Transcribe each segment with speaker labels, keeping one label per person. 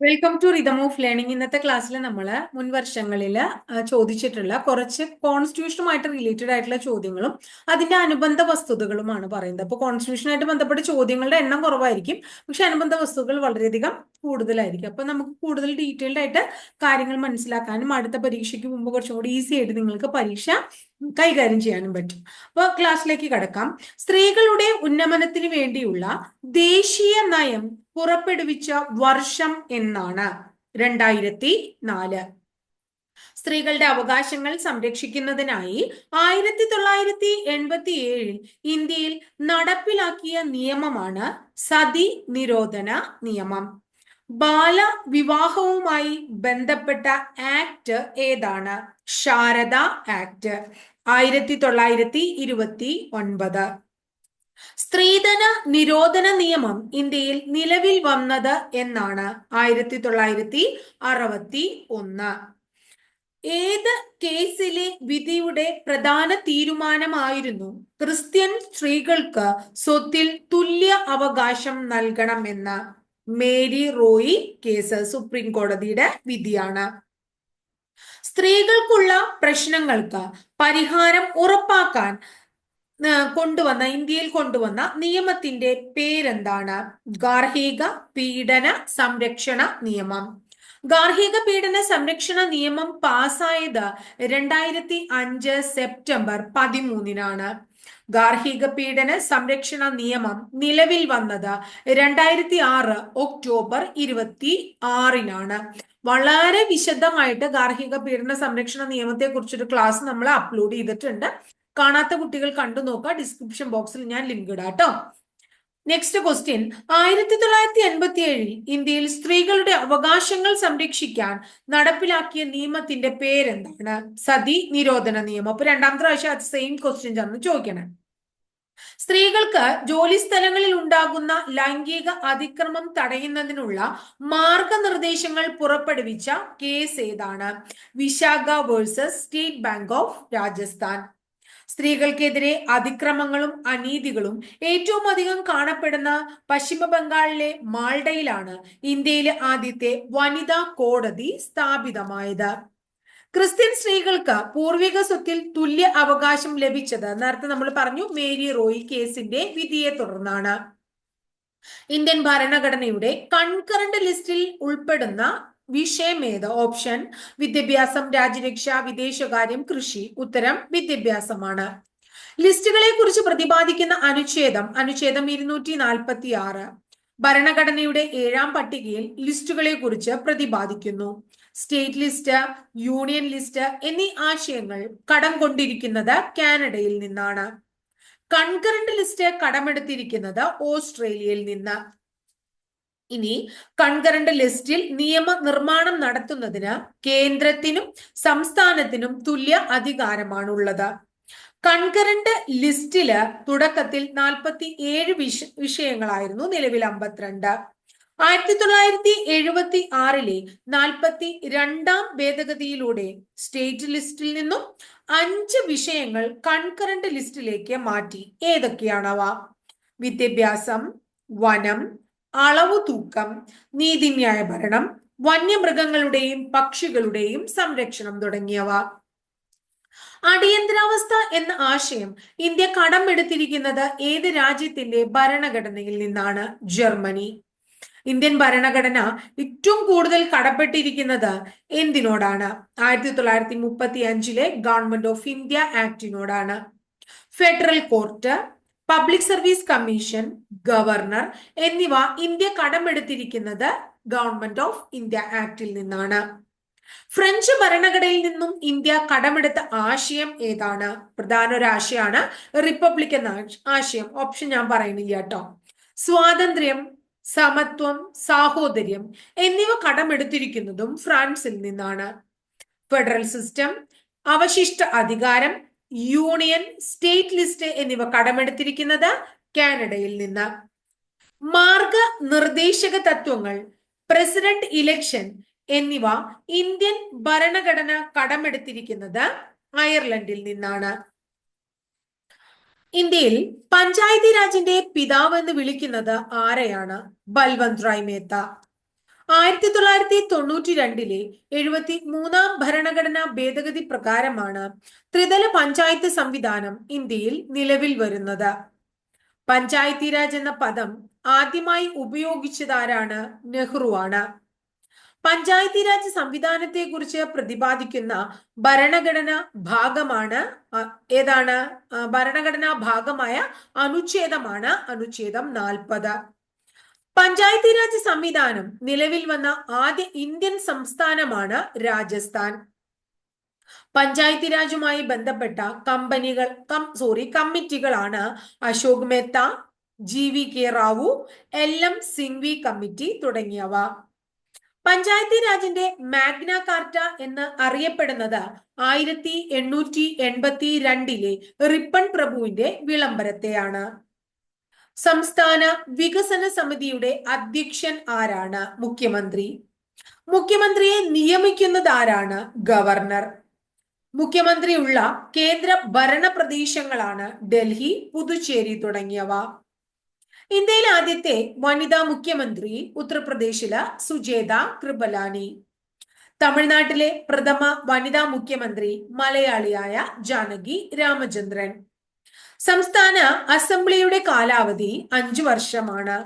Speaker 1: Welcome to rhythm of learning ഇന്നത്തെ ക്ലാസ്സിൽ നമ്മൾ മുൻ വർഷങ്ങളിൽ ചോദിച്ചിട്ടുള്ള കുറച്ച് കോൺസ്റ്റിറ്റ്യൂഷനുമായിട്ട് റിലേറ്റഡ് ആയിട്ടുള്ള ചോദ്യങ്ങളും അതിന്റെ അനുബന്ധ വസ്തുതകളുമാണ് പറയുന്നത്. അപ്പോൾ കോൺസ്റ്റിറ്റ്യൂഷനായിട്ട് ബന്ധപ്പെട്ട ചോദ്യങ്ങളുടെ എണ്ണം കുറവായിരിക്കും. പക്ഷെ അനുബന്ധ വസ്തുക്കൾ വളരെയധികം കൂടുതലായിരിക്കും. അപ്പൊ നമുക്ക് കൂടുതൽ ഡീറ്റെയിൽഡ് ആയിട്ട് കാര്യങ്ങൾ മനസ്സിലാക്കാനും അടുത്ത പരീക്ഷയ്ക്ക് മുമ്പ് കുറച്ചും കൂടി ഈസി ആയിട്ട് നിങ്ങൾക്ക് പരീക്ഷ കൈകാര്യം ചെയ്യാനും പറ്റും. അപ്പോൾ ക്ലാസ്സിലേക്ക് കടക്കാം. സ്ത്രീകളുടെ ഉന്നമനത്തിന് വേണ്ടിയുള്ള ദേശീയ നയം പുറപ്പെടുവിച്ച വർഷം എന്നാണ്. രണ്ടായിരത്തി നാല്. സ്ത്രീകളുടെ അവകാശങ്ങൾ സംരക്ഷിക്കുന്നതിനായി ആയിരത്തി തൊള്ളായിരത്തി എൺപത്തി ഏഴിൽ ഇന്ത്യയിൽ നടപ്പിലാക്കിയ നിയമമാണ് സതി നിരോധന നിയമം. ബാല വിവാഹവുമായി ബന്ധപ്പെട്ട ആക്ട് ഏതാണ്? ശാരദ ആക്ട്. ആയിരത്തി തൊള്ളായിരത്തി ഇരുപത്തി ഒൻപത്. സ്ത്രീധന നിരോധന നിയമം ഇന്ത്യയിൽ നിലവിൽ വന്നത് എന്നാണ് ആയിരത്തി തൊള്ളായിരത്തി അറുപത്തി ഒന്ന്. ഏത് കേസിലെ വിധിയുടെ പ്രധാന തീരുമാനമായിരുന്നു? ക്രിസ്ത്യൻ സ്ത്രീകൾക്ക് സ്വത്തിൽ തുല്യ അവകാശം നൽകണമെന്ന മേരി റോയി കേസ് സുപ്രീം കോടതിയുടെ വിധിയാണ്. സ്ത്രീകൾക്കുള്ള പ്രശ്നങ്ങൾക്ക് പരിഹാരം ഉറപ്പാക്കാൻ കൊണ്ടുവന്ന ഇന്ത്യയിൽ കൊണ്ടുവന്ന നിയമത്തിന്റെ പേരെന്താണ്? ഗാർഹിക പീഡന സംരക്ഷണ നിയമം. ഗാർഹിക പീഡന സംരക്ഷണ നിയമം പാസ്സായത് രണ്ടായിരത്തി അഞ്ച് സെപ്റ്റംബർ പതിമൂന്നിനാണ്. ഗാർഹിക പീഡന സംരക്ഷണ നിയമം നിലവിൽ വന്നത് രണ്ടായിരത്തി ആറ് ഒക്ടോബർ ഇരുപത്തി ആറിനാണ്. വളരെ വിശദമായിട്ട് ഗാർഹിക പീഡന സംരക്ഷണ നിയമത്തെ കുറിച്ചൊരു ക്ലാസ് നമ്മൾ അപ്ലോഡ് ചെയ്തിട്ടുണ്ട്. കാണാത്ത കുട്ടികൾ കണ്ടു നോക്കുക. ഡിസ്ക്രിപ്ഷൻ ബോക്സിൽ ഞാൻ ലിങ്ക് ഇടാം കേട്ടോ നെക്സ്റ്റ് ക്വസ്റ്റ്യൻ ആയിരത്തി തൊള്ളായിരത്തി എൺപത്തി ഏഴിൽ ഇന്ത്യയിൽ സ്ത്രീകളുടെ അവകാശങ്ങൾ സംരക്ഷിക്കാൻ നടപ്പിലാക്കിയ നിയമത്തിന്റെ പേരെന്താണ്? സതി നിരോധന നിയമം. അപ്പൊ രണ്ടാമത്തെ പ്രാവശ്യം അത് സെയിം ക്വസ്റ്റ്യൻ ചെന്ന് ചോദിക്കണം. സ്ത്രീകൾക്ക് ജോലി സ്ഥലങ്ങളിൽ ഉണ്ടാകുന്ന ലൈംഗിക അതിക്രമം തടയുന്നതിനുള്ള മാർഗനിർദ്ദേശങ്ങൾ പുറപ്പെടുവിച്ച കേസ് ഏതാണ്? Vishaka versus state bank of Rajasthan. സ്ത്രീകൾക്കെതിരെ അതിക്രമങ്ങളും അനീതികളും ഏറ്റവും അധികം കാണപ്പെടുന്ന പശ്ചിമ ബംഗാളിലെ മാൾഡയിലാണ് ഇന്ത്യയിലെ ആദ്യത്തെ വനിതാ കോടതി സ്ഥാപിതമായത്. ക്രിസ്ത്യൻ സ്ത്രീകൾക്ക് പൂർവിക സ്വത്തിൽ തുല്യ അവകാശം ലഭിച്ചത് നേരത്തെ നമ്മൾ പറഞ്ഞു മേരി റോയി കേസിന്റെ വിധിയെ തുടർന്നാണ്. ഇന്ത്യൻ ഭരണഘടനയുടെ കൺകറന്റ് ലിസ്റ്റിൽ ഉൾപ്പെടുന്ന വിഷയം ഏത് ഓപ്ഷൻ വിദ്യാഭ്യാസം രാജ്യരക്ഷ വിദേശകാര്യം കൃഷി. ഉത്തരം വിദ്യാഭ്യാസമാണ്. ലിസ്റ്റുകളെ കുറിച്ച് പ്രതിപാദിക്കുന്ന അനുച്ഛേദം അനുച്ഛേദം ഇരുന്നൂറ്റി നാൽപ്പത്തി ആറ് ഭരണഘടനയുടെ ഏഴാം പട്ടികയിൽ ലിസ്റ്റുകളെ കുറിച്ച് പ്രതിപാദിക്കുന്നു. സ്റ്റേറ്റ് ലിസ്റ്റ് യൂണിയൻ ലിസ്റ്റ് എന്നീ ആശയങ്ങൾ കടം കൊണ്ടിരിക്കുന്നത് കാനഡയിൽ നിന്നാണ്. കൺകറന്റ് ലിസ്റ്റ് കടമെടുത്തിരിക്കുന്നത് ഓസ്ട്രേലിയയിൽ നിന്ന്. ഇനി കൺകറന്റ് ലിസ്റ്റിൽ നിയമനിർമ്മാണം നടത്തുന്നതിന് കേന്ദ്രത്തിനും സംസ്ഥാനത്തിനും തുല്യ അധികാരമാണുള്ളത്. കൺകറന്റ് ലിസ്റ്റിൽ തുടക്കത്തിൽ നാൽപ്പത്തി ഏഴ് വിഷ വിഷയങ്ങളായിരുന്നു നിലവിൽ അമ്പത്തിരണ്ട്. ആയിരത്തി തൊള്ളായിരത്തി എഴുപത്തി ആറിലെ നാൽപ്പത്തി രണ്ടാം ഭേദഗതിയിലൂടെ സ്റ്റേറ്റ് ലിസ്റ്റിൽ നിന്നും അഞ്ച് വിഷയങ്ങൾ കൺകറന്റ് ലിസ്റ്റിലേക്ക് മാറ്റി. ഏതൊക്കെയാണവ? വിദ്യാഭ്യാസം വനം അളവു തൂക്കം നീതിന്യായ ഭരണം വന്യമൃഗങ്ങളുടെയും പക്ഷികളുടെയും സംരക്ഷണം തുടങ്ങിയവ. അടിയന്തരാവസ്ഥ എന്ന ആശയം ഇന്ത്യ കടമെടുത്തിരിക്കുന്നത് ഏത് രാജ്യത്തിന്റെ ഭരണഘടനയിൽ നിന്നാണ്? ജർമ്മനി. ഇന്ത്യൻ ഭരണഘടന ഏറ്റവും കൂടുതൽ കടപ്പെട്ടിരിക്കുന്നത് എന്തിനോടാണ്? ആയിരത്തി തൊള്ളായിരത്തി മുപ്പത്തി അഞ്ചിലെ government of India ആക്ടിനോടാണ്. Federal court public service commission governor എന്നിവ ഇന്ത്യ കടമെടുത്തിരിക്കുന്നത് ഗവൺമെന്റ് ഓഫ് ഇന്ത്യ ആക്ടിൽ നിന്നാണ്. ഫ്രഞ്ച് ഭരണഘടനയിൽ നിന്നും ഇന്ത്യ കടമെടുത്ത ആശയം ഏതാണ്? പ്രധാന ഒരു ആശയമാണ് റിപ്പബ്ലിക് എന്ന ആശയം. ഓപ്ഷൻ ഞാൻ പറയുന്നില്ല കേട്ടോ. സ്വാതന്ത്ര്യം സമത്വം സാഹോദര്യം എന്നിവ കടമെടുത്തിരിക്കുന്നതും ഫ്രാൻസിൽ നിന്നാണ്. ഫെഡറൽ സിസ്റ്റം അവശിഷ്ട അധികാരം യൂണിയൻ സ്റ്റേറ്റ് ലിസ്റ്റ് എന്നിവ കടമെടുത്തിരിക്കുന്നത് കാനഡയിൽ നിന്ന്. മാർഗ നിർദ്ദേശക തത്വങ്ങൾ പ്രസിഡന്റ് ഇലക്ഷൻ എന്നിവ ഇന്ത്യൻ ഭരണഘടന കടമെടുത്തിരിക്കുന്നത് അയർലൻഡിൽ നിന്നാണ്. ഇന്ത്യയിൽ പഞ്ചായത്തി രാജിന്റെ പിതാവ് എന്ന് വിളിക്കുന്നത് ആരെയാണ്? ബൽവന്ത് റായ് മേത്ത. ആയിരത്തി തൊള്ളായിരത്തി തൊണ്ണൂറ്റി രണ്ടിലെ എഴുപത്തി മൂന്നാം ഭരണഘടനാ ഭേദഗതി പ്രകാരമാണ് ത്രിതല പഞ്ചായത്ത് സംവിധാനം ഇന്ത്യയിൽ നിലവിൽ വരുന്നത്. പഞ്ചായത്തി രാജ് എന്ന പദം ആദ്യമായി ഉപയോഗിച്ചതാരാണ്? നെഹ്റുവാണ് പഞ്ചായത്തി രാജ് സംവിധാനത്തെ കുറിച്ച് പ്രതിപാദിക്കുന്ന ഭരണഘടന ഭാഗമാണ് ഏതാണ്? ഭരണഘടനാ ഭാഗമായ അനുച്ഛേദമാണ് അനുച്ഛേദം നാൽപ്പത്. പഞ്ചായത്തി രാജ് സംവിധാനം നിലവിൽ വന്ന ആദ്യ ഇന്ത്യൻ സംസ്ഥാനമാണ് രാജസ്ഥാൻ. പഞ്ചായത്തി രാജുമായി ബന്ധപ്പെട്ട കമ്പനികൾ കം sorry കമ്മിറ്റികളാണ് Ashok Mehta G V K Rao L M Singhvi committee തുടങ്ങിയവ. പഞ്ചായത്തി രാജിന്റെ മാഗ്ന കാർട്ട എന്ന് അറിയപ്പെടുന്നത് ആയിരത്തി എണ്ണൂറ്റി എൺപത്തി രണ്ടിലെ റിപ്പൺ പ്രഭുവിന്റെ വിളംബരത്തെയാണ്. സംസ്ഥാന വികസന സമിതിയുടെ അധ്യക്ഷൻ ആരാണ്? മുഖ്യമന്ത്രി. മുഖ്യമന്ത്രിയെ നിയമിക്കുന്നത് ആരാണ്? ഗവർണർ. മുഖ്യമന്ത്രിയുള്ള കേന്ദ്ര ഭരണ പ്രദേശങ്ങളാണ് ഡൽഹി പുതുച്ചേരി തുടങ്ങിയവ. ഇന്ത്യയിലെ ആദ്യത്തെ വനിതാ മുഖ്യമന്ത്രി ഉത്തർപ്രദേശിലെ സുജേത കൃപലാനി. തമിഴ്നാട്ടിലെ പ്രഥമ വനിതാ മുഖ്യമന്ത്രി മലയാളിയായ ജാനകി രാമചന്ദ്രൻ. സംസ്ഥാന അസംബ്ലിയുടെ കാലാവധി അഞ്ചു വർഷമാണ്.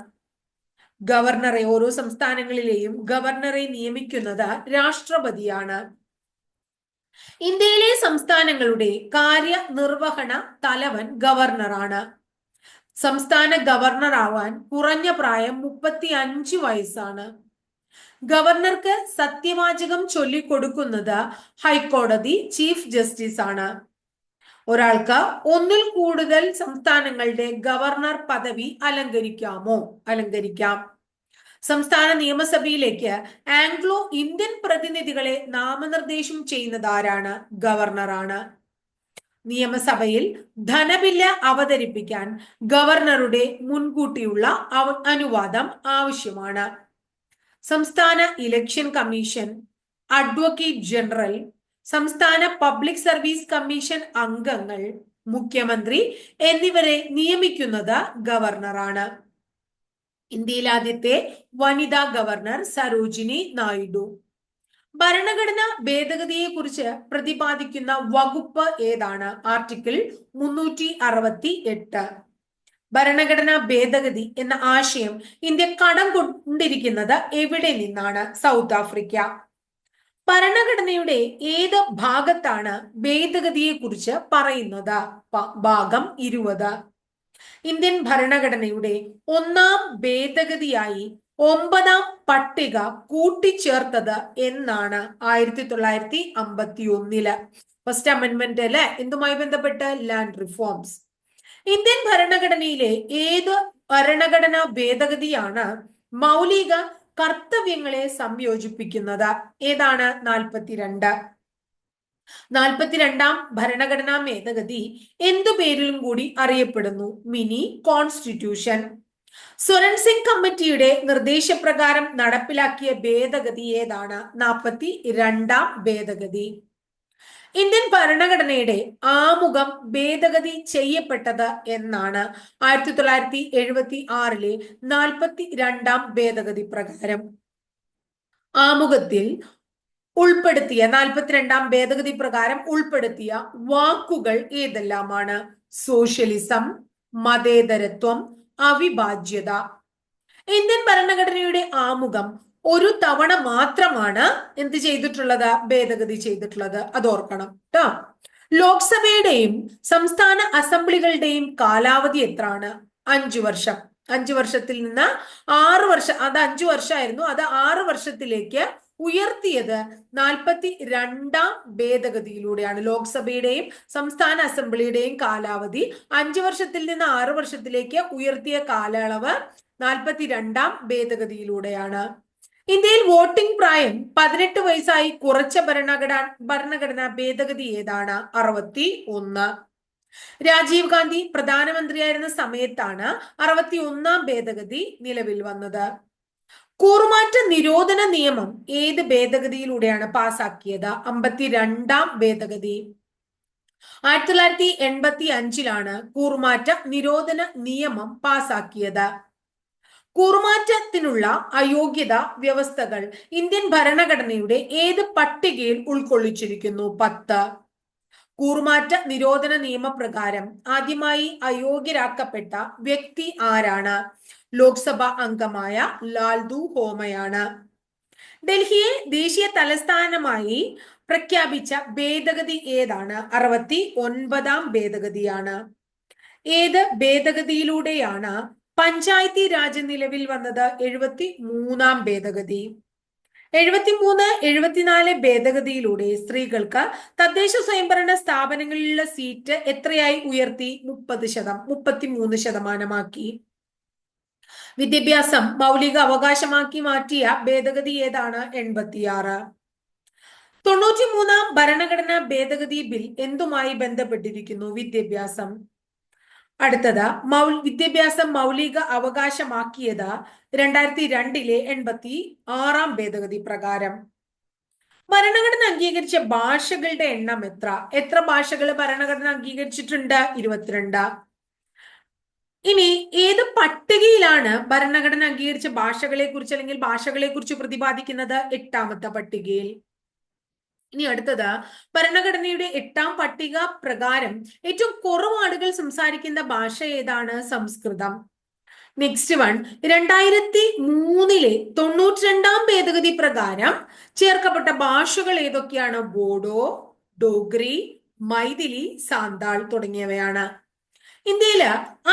Speaker 1: ഗവർണറെ ഓരോ സംസ്ഥാനങ്ങളിലെയും ഗവർണറെ നിയമിക്കുന്നത് രാഷ്ട്രപതിയാണ്. ഇന്ത്യയിലെ സംസ്ഥാനങ്ങളുടെ കാര്യനിർവഹണ തലവൻ ഗവർണറാണ്. സംസ്ഥാന ഗവർണർ ആവാൻ കുറഞ്ഞ പ്രായം മുപ്പത്തി അഞ്ച് വയസ്സാണ്. ഗവർണർക്ക് സത്യവാചകം ചൊല്ലിക്കൊടുക്കുന്നത് ഹൈക്കോടതി ചീഫ് ജസ്റ്റിസ് ആണ് ഒരാൾക്ക് ഒന്നിൽ കൂടുതൽ സംസ്ഥാനങ്ങളുടെ ഗവർണർ പദവി അലങ്കരിക്കാമോ? അലങ്കരിക്കാം. സംസ്ഥാന നിയമസഭയിലേക്ക് ആംഗ്ലോ ഇന്ത്യൻ പ്രതിനിധികളെ നാമനിർദ്ദേശം ചെയ്യുന്നത് ആരാണ്? ഗവർണറാണ് നിയമസഭയിൽ ധനബില്ല് അവതരിപ്പിക്കാൻ ഗവർണറുടെ മുൻകൂട്ടിയുള്ള അനുവാദം ആവശ്യമാണ്. സംസ്ഥാന ഇലക്ഷൻ കമ്മീഷൻ അഡ്വക്കേറ്റ് ജനറൽ സംസ്ഥാന പബ്ലിക് സർവീസ് കമ്മീഷൻ അംഗങ്ങൾ മുഖ്യമന്ത്രി എന്നിവരെ നിയമിക്കുന്നത് ഗവർണറാണ്. ഇന്ത്യയിൽ ആദ്യത്തെ വനിതാ ഗവർണർ സരോജിനി നായിഡു. ഭരണഘടന ഭേദഗതിയെ കുറിച്ച് പ്രതിപാദിക്കുന്ന വകുപ്പ് ഏതാണ്? ആർട്ടിക്കിൾ മുന്നൂറ്റി അറുപത്തി എട്ട് ഭരണഘടനാ ഭേദഗതി എന്ന ആശയം ഇന്ത്യ കടം കൊണ്ടിരിക്കുന്നത് എവിടെ നിന്നാണ്? South Africa. ഭരണഘടനയുടെ ഏത് ഭാഗത്താണ് ഭേദഗതിയെ കുറിച്ച് പറയുന്നത് ഭാഗം ഇരുപത്. ഇന്ത്യൻ ഭരണഘടനയുടെ ഒന്നാം ഭേദഗതിയായി ഒമ്പതാം പട്ടിക കൂട്ടിച്ചേർത്തത് എന്നാണ് ആയിരത്തി തൊള്ളായിരത്തി അമ്പത്തി ഒന്നിൽ ഫസ്റ്റ് അമെന്റ്മെന്റ് അല്ലെ? എന്തുമായി ബന്ധപ്പെട്ട്? ലാൻഡ് റിഫോംസ് ഇന്ത്യൻ ഭരണഘടനയിലെ ഏത് ഭരണഘടനാ ഭേദഗതിയാണ് മൗലിക കർത്തവ്യങ്ങളെ സംയോജിപ്പിക്കുന്നത്. ഏതാണ്? നാൽപ്പത്തിരണ്ട്. നാൽപ്പത്തിരണ്ടാം ഭരണഘടനാ ഭേദഗതി എന്തു പേരിലും കൂടി അറിയപ്പെടുന്നു? Mini constitution. സ്വരൺ സിംഗ് കമ്മിറ്റിയുടെ നിർദ്ദേശപ്രകാരം നടപ്പിലാക്കിയ ഭേദഗതി ഏതാണ്? നാൽപ്പത്തി രണ്ടാം ഭേദഗതി. ഇന്ത്യൻ ഭരണഘടനയുടെ ആമുഖം ഭേദഗതി ചെയ്യപ്പെട്ടത് എന്നാണ് ആയിരത്തി തൊള്ളായിരത്തി എഴുപത്തി ആറിലെ നാൽപ്പത്തി രണ്ടാം ഭേദഗതി പ്രകാരം. ആമുഖത്തിൽ ഉൾപ്പെടുത്തിയ നാൽപ്പത്തിരണ്ടാം ഭേദഗതി പ്രകാരം ഉൾപ്പെടുത്തിയ വാക്കുകൾ ഏതെല്ലാമാണ്? സോഷ്യലിസം മതേതരത്വം അവിഭാജ്യത. ഇന്ത്യൻ ഭരണഘടനയുടെ ആമുഖം ഒരു തവണ മാത്രമാണ് എന്ത് ചെയ്തിട്ടുള്ളത്? ഭേദഗതി ചെയ്തിട്ടുള്ളത്. അത് ഓർക്കണം കേട്ടോ ലോക്സഭയുടെയും സംസ്ഥാന അസംബ്ലികളുടെയും കാലാവധി എത്രയാണ് അഞ്ചു വർഷം. അഞ്ചു വർഷത്തിൽ നിന്ന് ആറ് വർഷം അത് അഞ്ചു വർഷമായിരുന്നു. അത് ആറ് വർഷത്തിലേക്ക് ഉയർത്തിയത് നാൽപ്പത്തി രണ്ടാം ഭേദഗതിയിലൂടെയാണ്. ലോക്സഭയുടെയും സംസ്ഥാന അസംബ്ലിയുടെയും കാലാവധി അഞ്ചു വർഷത്തിൽ നിന്ന് ആറ് വർഷത്തിലേക്ക് ഉയർത്തിയ കാലയളവ് നാൽപ്പത്തി രണ്ടാം ഭേദഗതിയിലൂടെയാണ്. ഇന്ത്യയിൽ വോട്ടിംഗ് പ്രായം പതിനെട്ട് വയസ്സായി കുറച്ച ഭരണഘടന ഭരണഘടനാ ഭേദഗതി ഏതാണ്? അറുപത്തി ഒന്ന് രാജീവ് ഗാന്ധി പ്രധാനമന്ത്രിയായിരുന്ന സമയത്താണ് അറുപത്തി ഒന്നാം ഭേദഗതി നിലവിൽ വന്നത്. കൂറുമാറ്റ നിരോധന നിയമം ഏത് ഭേദഗതിയിലൂടെയാണ് പാസാക്കിയത്? അമ്പത്തിരണ്ടാം ഭേദഗതി. ആയിരത്തി തൊള്ളായിരത്തി എൺപത്തി അഞ്ചിലാണ് കൂറുമാറ്റ നിരോധന നിയമം പാസാക്കിയത്. കൂറുമാറ്റത്തിനുള്ള അയോഗ്യത വ്യവസ്ഥകൾ ഇന്ത്യൻ ഭരണഘടനയുടെ ഏത് പട്ടികയിൽ ഉൾക്കൊള്ളിച്ചിരിക്കുന്നു? പത്ത്. കൂറുമാറ്റ നിരോധന നിയമപ്രകാരം ആദ്യമായി അയോഗ്യരാക്കപ്പെട്ട വ്യക്തി ആരാണ്? ലോക്സഭാ അംഗമായ ലാൽദു ഹോമയാണ്. ഡൽഹിയെ ദേശീയ തലസ്ഥാനമായി പ്രഖ്യാപിച്ച ഭേദഗതി ഏതാണ്? അറുപത്തി ഒൻപതാം ഭേദഗതിയാണ്. ഏത് ഭേദഗതിയിലൂടെയാണ് പഞ്ചായത്തി രാജ് നിലവിൽ വന്നത് എഴുപത്തി മൂന്നാം ഭേദഗതി. എഴുപത്തിമൂന്ന് എഴുപത്തിനാല് ഭേദഗതിയിലൂടെ സ്ത്രീകൾക്ക് തദ്ദേശ സ്വയംഭരണ സ്ഥാപനങ്ങളിലുള്ള സീറ്റ് എത്രയായി ഉയർത്തി? മുപ്പത് ശതം മുപ്പത്തിമൂന്ന് ശതമാനമാക്കി. വിദ്യാഭ്യാസം മൗലിക അവകാശമാക്കി മാറ്റിയ ഭേദഗതി ഏതാണ്? എൺപത്തിയാറ്. തൊണ്ണൂറ്റിമൂന്നാം ഭരണഘടനാ ഭേദഗതി ബിൽ എന്തുമായി ബന്ധപ്പെട്ടിരിക്കുന്നു? വിദ്യാഭ്യാസം. അടുത്തത് മൗ വിദ്യാഭ്യാസം മൗലിക അവകാശമാക്കിയത് രണ്ടായിരത്തി രണ്ടിലെ എൺപത്തി ആറാം ഭേദഗതി പ്രകാരം. ഭരണഘടന അംഗീകരിച്ച ഭാഷകളുടെ എണ്ണം എത്ര? എത്ര ഭാഷകൾ ഭരണഘടന അംഗീകരിച്ചിട്ടുണ്ട്? ഇരുപത്തിരണ്ട്. ഇനി ഏത് പട്ടികയിലാണ് ഭരണഘടന അംഗീകരിച്ച ഭാഷകളെ കുറിച്ച് അല്ലെങ്കിൽ ഭാഷകളെ കുറിച്ച് പ്രതിപാദിക്കുന്നത്? എട്ടാമത്തെ പട്ടികയിൽ. ഇനി അടുത്തത് ഭരണഘടനയുടെ എട്ടാം പട്ടിക പ്രകാരം ഏറ്റവും കുറവ് ആളുകൾ സംസാരിക്കുന്ന ഭാഷ ഏതാണ്? സംസ്കൃതം. നെക്സ്റ്റ് വൺ രണ്ടായിരത്തി മൂന്നിലെ തൊണ്ണൂറ്റി രണ്ടാം ഭേദഗതി പ്രകാരം ചേർക്കപ്പെട്ട ഭാഷകൾ ഏതൊക്കെയാണ്? ബോഡോ ഡോഗ്രി മൈഥിലി സാന്താൾ തുടങ്ങിയവയാണ്. ഇന്ത്യയിൽ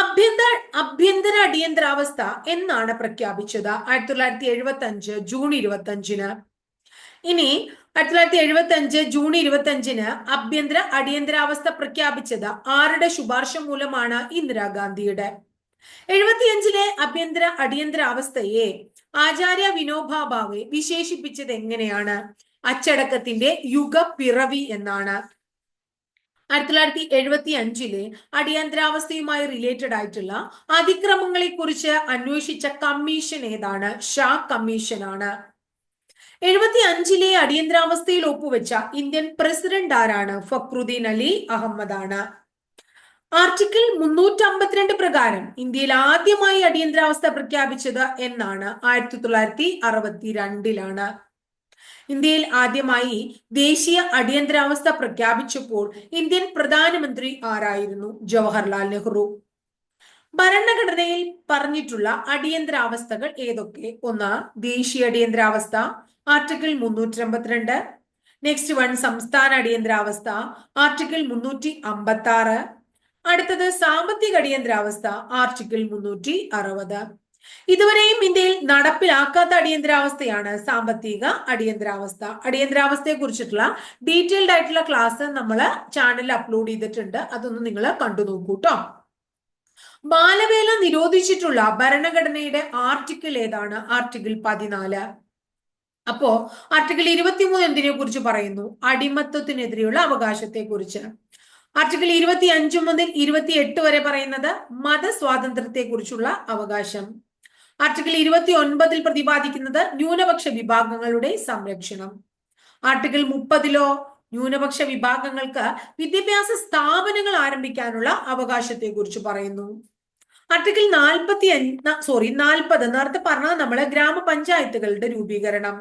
Speaker 1: അഭ്യന്തര അഭ്യന്തര അടിയന്തരാവസ്ഥ എന്നാണ് പ്രഖ്യാപിച്ചത്. ആയിരത്തി തൊള്ളായിരത്തി എഴുപത്തി അഞ്ച് ജൂൺ ഇരുപത്തി അഞ്ചിന് ഇനി ആയിരത്തി തൊള്ളായിരത്തി എഴുപത്തി അഞ്ച് ജൂൺ ഇരുപത്തി അഞ്ചിന് ആഭ്യന്തര അടിയന്തരാവസ്ഥ പ്രഖ്യാപിച്ചത് ആരുടെ ശുപാർശ മൂലമാണ് ഇന്ദിരാഗാന്ധിയുടെ? എഴുപത്തിയഞ്ചിലെ ആഭ്യന്തര അടിയന്തരാവസ്ഥയെ ആചാര്യ വിനോബ ഭാവെ വിശേഷിപ്പിച്ചത് എങ്ങനെയാണ്? അച്ചടക്കത്തിന്റെ യുഗപ്പിറവി എന്നാണ്. ആയിരത്തി തൊള്ളായിരത്തി എഴുപത്തി അഞ്ചിലെ അടിയന്തരാവസ്ഥയുമായി റിലേറ്റഡ് ആയിട്ടുള്ള അതിക്രമങ്ങളെ കുറിച്ച് അന്വേഷിച്ച കമ്മീഷൻ ഏതാണ്? ഷാ കമ്മീഷൻ ആണ് എഴുപത്തി അഞ്ചിലെ അടിയന്തരാവസ്ഥയിൽ ഒപ്പുവെച്ച ഇന്ത്യൻ പ്രസിഡന്റ് ആരാണ്? ഫക്രുദ്ദീൻ അലി അഹമ്മദ് ആണ് ആർട്ടിക്കിൾ മുന്നൂറ്റി അമ്പത്തിരണ്ട് പ്രകാരം ഇന്ത്യയിൽ ആദ്യമായി അടിയന്തരാവസ്ഥ പ്രഖ്യാപിച്ചത് എന്നാണ് ആയിരത്തി തൊള്ളായിരത്തി അറുപത്തി രണ്ടിലാണ് ഇന്ത്യയിൽ ആദ്യമായി ദേശീയ അടിയന്തരാവസ്ഥ പ്രഖ്യാപിച്ചപ്പോൾ ഇന്ത്യൻ പ്രധാനമന്ത്രി ആരായിരുന്നു? ജവഹർലാൽ നെഹ്റു. ഭരണഘടനയിൽ പറഞ്ഞിട്ടുള്ള അടിയന്തരാവസ്ഥകൾ ഏതൊക്കെ? ഒന്ന് ദേശീയ അടിയന്തരാവസ്ഥ ആർട്ടിക്കിൾ മുന്നൂറ്റി അമ്പത്തിരണ്ട് നെക്സ്റ്റ് വൺ സംസ്ഥാന അടിയന്തരാവസ്ഥ ആർട്ടിക്കിൾ മുന്നൂറ്റി അമ്പത്തി ആറ് അടുത്തത് സാമ്പത്തിക അടിയന്തരാവസ്ഥ ആർട്ടിക്കിൾ മുന്നൂറ്റി അറുപത് ഇതുവരെയും ഇന്ത്യയിൽ നടപ്പിലാക്കാത്ത അടിയന്തരാവസ്ഥയാണ് സാമ്പത്തിക അടിയന്തരാവസ്ഥ. അടിയന്തരാവസ്ഥയെ കുറിച്ചിട്ടുള്ള ഡീറ്റെയിൽഡ് ആയിട്ടുള്ള ക്ലാസ് നമ്മൾ ചാനലിൽ അപ്ലോഡ് ചെയ്തിട്ടുണ്ട്. അതൊന്ന് നിങ്ങൾ കണ്ടു നോക്കൂ കേട്ടോ ബാലവേല നിരോധിച്ചിട്ടുള്ള ഭരണഘടനയുടെ ആർട്ടിക്കിൾ ഏതാണ്? ആർട്ടിക്കിൾ പതിനാല്. അപ്പോ ആർട്ടിക്കിൾ ഇരുപത്തിമൂന്ന് എന്തിനെ കുറിച്ച് പറയുന്നു? അടിമത്വത്തിനെതിരെയുള്ള അവകാശത്തെ കുറിച്ച് ആർട്ടിക്കിൾ ഇരുപത്തി അഞ്ചു മുതൽ ഇരുപത്തി എട്ട് വരെ പറയുന്നത് മതസ്വാതന്ത്ര്യത്തെ കുറിച്ചുള്ള അവകാശം. ആർട്ടിക്കിൾ ഇരുപത്തി ഒൻപതിൽ പ്രതിപാദിക്കുന്നത് ന്യൂനപക്ഷ വിഭാഗങ്ങളുടെ സംരക്ഷണം. ആർട്ടിക്കിൾ മുപ്പതിലോ ന്യൂനപക്ഷ വിഭാഗങ്ങൾക്ക് വിദ്യാഭ്യാസ സ്ഥാപനങ്ങൾ ആരംഭിക്കാനുള്ള അവകാശത്തെ കുറിച്ച് പറയുന്നു ആർട്ടിക്കിൾ നാൽപ്പത്തി അഞ്ച് സോറി നാൽപ്പത് നേരത്തെ പറഞ്ഞത് നമ്മൾ ഗ്രാമപഞ്ചായത്തുകളുടെ രൂപീകരണം.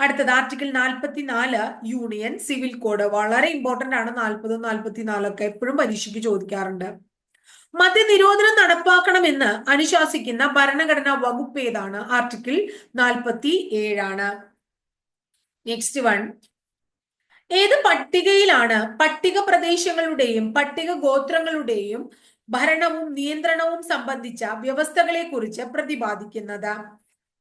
Speaker 1: അടുത്തത് ആർട്ടിക്കിൾ നാൽപ്പത്തിനാല് യൂണിയൻ സിവിൽ കോഡ് വളരെ ഇമ്പോർട്ടന്റ് ആണ്. നാൽപ്പതും നാൽപ്പത്തിനാലൊക്കെ എപ്പോഴും പരീക്ഷയ്ക്ക് ചോദിക്കാറുണ്ട്. മദ്യനിരോധനം നടപ്പാക്കണമെന്ന് അനുശാസിക്കുന്ന ഭരണഘടനാ വകുപ്പ് ഏതാണ്? ആർട്ടിക്കിൾ നാൽപ്പത്തി ഏഴാണ് നെക്സ്റ്റ് വൺ ഏത് പട്ടികയിലാണ് പട്ടിക പ്രദേശങ്ങളുടെയും പട്ടിക ഗോത്രങ്ങളുടെയും ഭരണവും നിയന്ത്രണവും സംബന്ധിച്ച വ്യവസ്ഥകളെ കുറിച്ച് പ്രതിപാദിക്കുന്നത്?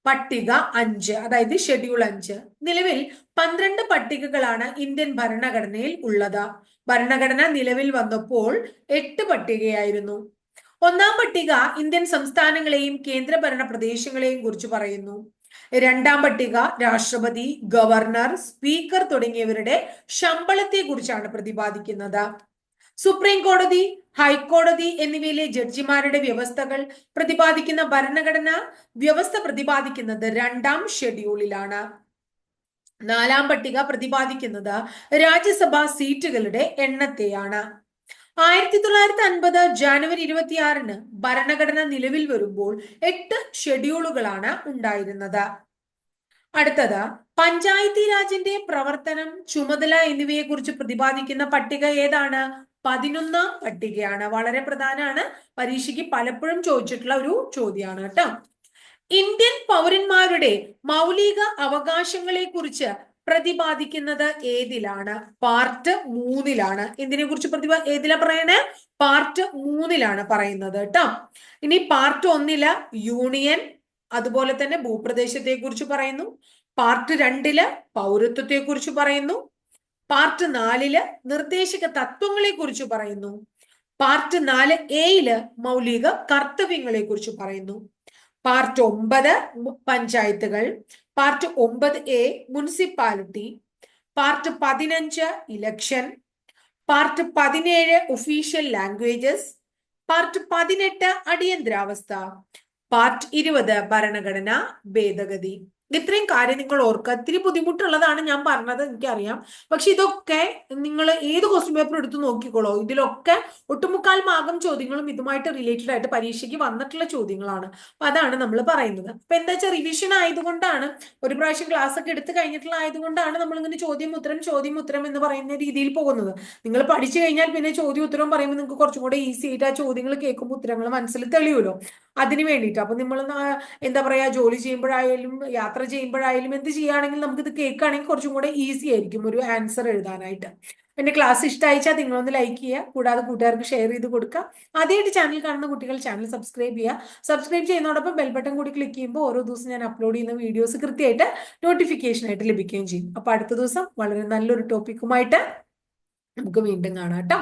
Speaker 1: പട്ടിക അഞ്ച് അതായത് ഷെഡ്യൂൾ അഞ്ച്. നിലവിൽ പന്ത്രണ്ട് പട്ടികകളാണ് ഇന്ത്യൻ ഭരണഘടനയിൽ ഉള്ളത്. ഭരണഘടന നിലവിൽ വന്നപ്പോൾ എട്ട് പട്ടികയായിരുന്നു. ഒന്നാം പട്ടിക ഇന്ത്യൻ സംസ്ഥാനങ്ങളെയും കേന്ദ്രഭരണ പ്രദേശങ്ങളെയും കുറിച്ച് പറയുന്നു. രണ്ടാം പട്ടിക രാഷ്ട്രപതി ഗവർണർ സ്പീക്കർ തുടങ്ങിയവരുടെ ശമ്പളത്തെ കുറിച്ചാണ് പ്രതിപാദിക്കുന്നത്. സുപ്രീം കോടതി ഹൈക്കോടതി എന്നിവയിലെ ജഡ്ജിമാരുടെ വ്യവസ്ഥകൾ പ്രതിപാദിക്കുന്ന ഭരണഘടന വ്യവസ്ഥ പ്രതിപാദിക്കുന്നത് രണ്ടാം ഷെഡ്യൂളിലാണ്. നാലാം പട്ടിക പ്രതിപാദിക്കുന്നത് രാജ്യസഭാ സീറ്റുകളുടെ എണ്ണത്തെയാണ്. ആയിരത്തി തൊള്ളായിരത്തി അൻപത് ജാനുവരി ഇരുപത്തിയാറിന് ഭരണഘടന നിലവിൽ വരുമ്പോൾ എട്ട് ഷെഡ്യൂളുകളാണ് ഉണ്ടായിരുന്നത്. അടുത്തത് പഞ്ചായത്തി രാജിന്റെ പ്രവർത്തനം ചുമതല എന്നിവയെ കുറിച്ച് പ്രതിപാദിക്കുന്ന പട്ടിക ഏതാണ്? പതിനൊന്നാം പട്ടികയാണ്. വളരെ പ്രധാനമാണ്. പരീക്ഷയ്ക്ക് പലപ്പോഴും ചോദിച്ചിട്ടുള്ള ഒരു ചോദ്യമാണ് കേട്ടോ. ഇന്ത്യൻ പൗരന്മാരുടെ മൗലിക അവകാശങ്ങളെ കുറിച്ച് പ്രതിപാദിക്കുന്നത് ഏതിലാണ്? പാർട്ട് മൂന്നിലാണ്. എന്തിനെ കുറിച്ച് പ്രതിപാ ഏതിലാ പറയണേ? പാർട്ട് മൂന്നിലാണ് പറയുന്നത് കേട്ടോ ഇനി പാർട്ട് ഒന്നിൽ യൂണിയൻ അതുപോലെ തന്നെ ഭൂപ്രദേശത്തെ കുറിച്ച് പറയുന്നു. പാർട്ട് രണ്ടിൽ പൗരത്വത്തെ കുറിച്ച് പറയുന്നു. പാർട്ട് നാലിൽ നിർദ്ദേശക തത്വങ്ങളെ കുറിച്ച് പറയുന്നു. പാർട്ട് നാല് എയിൽ മൗലിക കർത്തവ്യങ്ങളെ കുറിച്ച് പറയുന്നു. പാർട്ട് ഒമ്പത് പഞ്ചായത്തുകൾ പാർട്ട് ഒമ്പത് എ മുനിസിപ്പാലിറ്റി. പാർട്ട് പതിനഞ്ച് ഇലക്ഷൻ. പാർട്ട് പതിനേഴ് ഒഫീഷ്യൽ ലാംഗ്വേജസ്. പാർട്ട് പതിനെട്ട് അടിയന്തരാവസ്ഥ. പാർട്ട് ഇരുപത് ഭരണഘടന ഭേദഗതി. ഇത്രയും കാര്യം നിങ്ങൾ ഓർക്കുക. ഇത്തിരി ബുദ്ധിമുട്ടുള്ളതാണ് ഞാൻ പറഞ്ഞത് എനിക്കറിയാം. പക്ഷെ ഇതൊക്കെ നിങ്ങൾ ഏത് ക്വസ്റ്റ്യൻ പേപ്പർ എടുത്ത് നോക്കിക്കോളോ. ഇതിലൊക്കെ ഒട്ടുമുക്കാൽ ഭാഗം ചോദ്യങ്ങളും ഇതുമായിട്ട് റിലേറ്റഡ് ആയിട്ട് പരീക്ഷയ്ക്ക് വന്നിട്ടുള്ള ചോദ്യങ്ങളാണ്. അപ്പൊ അതാണ് നമ്മൾ പറയുന്നത്. അപ്പൊ എന്താ വെച്ചാൽ റിവിഷൻ ആയതുകൊണ്ടാണ് ഒരു പ്രാവശ്യം ക്ലാസ് ഒക്കെ എടുത്ത് കഴിഞ്ഞിട്ടുള്ള ആയതുകൊണ്ടാണ് നമ്മൾ ഇങ്ങനെ ചോദ്യം ഉത്തരം ചോദ്യം ഉത്തരം എന്ന് പറയുന്ന രീതിയിൽ പോകുന്നത്. നിങ്ങൾ പഠിച്ചു കഴിഞ്ഞാൽ പിന്നെ ചോദ്യം ഉത്തരം പറയുമ്പോൾ നിങ്ങൾക്ക് കുറച്ചും കൂടെ ഈസി ആയിട്ട് ആ ചോദ്യങ്ങൾ കേൾക്കുമ്പോൾ ഉത്തരങ്ങൾ മനസ്സിൽ തെളിയുമല്ലോ. അതിന് വേണ്ടിയിട്ട് അപ്പൊ നമ്മൾ എന്താ പറയാ ജോലി ചെയ്യുമ്പോഴായാലും യാത്ര ചെയ്യുമ്പോഴായാലും എന്ത് ചെയ്യുകയാണെങ്കിൽ നമുക്ക് ഇത് കേൾക്കുകയാണെങ്കിൽ കുറച്ചും കൂടെ ഈസി ആയിരിക്കും ഒരു ആൻസർ എഴുതാനായിട്ട്. എന്റെ ക്ലാസ് ഇഷ്ടമായിച്ചാൽ നിങ്ങളൊന്ന് ലൈക്ക് ചെയ്യുക. കൂടാതെ കൂട്ടുകാർക്ക് ഷെയർ ചെയ്ത് കൊടുക്കുക. ആദ്യമായിട്ട് ചാനൽ കാണുന്ന കുട്ടികൾ ചാനൽ സബ്സ്ക്രൈബ് ചെയ്യുക. സബ്സ്ക്രൈബ് ചെയ്യുന്നതോടൊപ്പം ബെൽ ബട്ടൺ കൂടി ക്ലിക്ക് ചെയ്യുമ്പോൾ ഓരോ ദിവസം ഞാൻ അപ്ലോഡ് ചെയ്യുന്ന വീഡിയോസ് കൃത്യമായിട്ട് നോട്ടിഫിക്കേഷൻ ആയിട്ട് ലഭിക്കുകയും ചെയ്യും. അപ്പൊ അടുത്ത ദിവസം വളരെ നല്ലൊരു ടോപ്പിക്കുമായിട്ട് നമുക്ക് വീണ്ടും കാണാം കേട്ടോ.